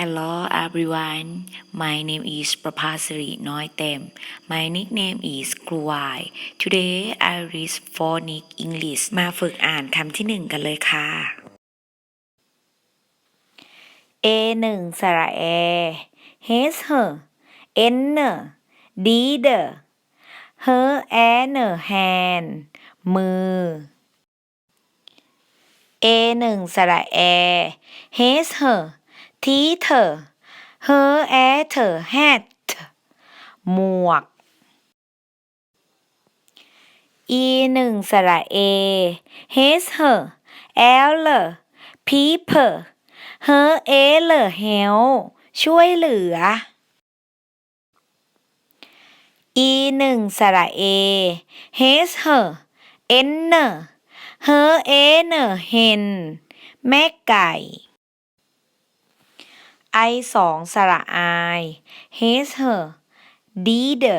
Hello everyone my name is Prapasari Noitem my nickname is ครูวาย Today I read phonic English มาฝึกอ่านคำที่หนึ่งกันเลยค่ะ A หนึ่งสระแอ H เหอ N เนอ D เดอเฮอแอเนอ hand มือ A หนึ่งสระแอ H เหอ T เถอเฮอแอเถอ hat หมวก E หนึ่งสระ A H เหอ L เล people เฮอเอเลอเฮลช่วยเหลือ e หนึ่งสระเอ h เฮอเอ็นเนอเฮอเอเนอเฮนแม่ไก่ i สองสระไอ h เฮอดีเดอ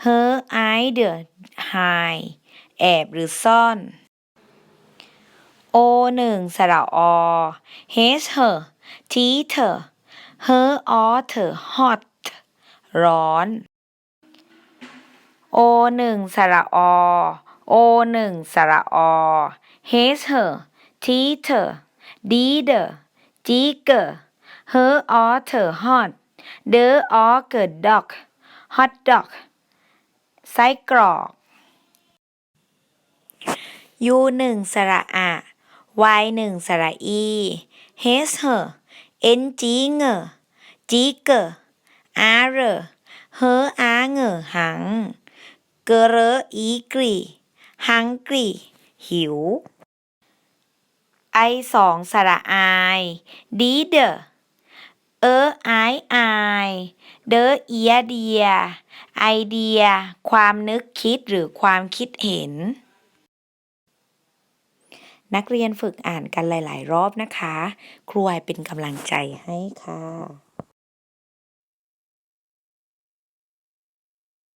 เฮอไอเดอไฮแอบหรือซ่อนโอหนึ่งสระอ h เธอ t เธอ h ออเธอ hot ร้อนโอหนึ่งสระอโอหนึ่งสระอ h เธอ t เธอ d เดอ g เกอ h ออเธอ hot เดอออเกิด dog hot dog ไส้กรอก u หนึ่งสระอะ y หนึ่งสระอี h เหอ n จีเงอจีเกอ r เรอเฮออาเงอหังเกอเรออีกรีหังกรีหิว i สองสระไอ d เดอ เออไอไอเดอเอียเดีย ไอเดีย ความนึกคิดหรือความคิดเห็น นักเรียนฝึกอ่านกันหลาย ๆ รอบนะคะ ครูวายเป็นกำลังใจให้ค่ะ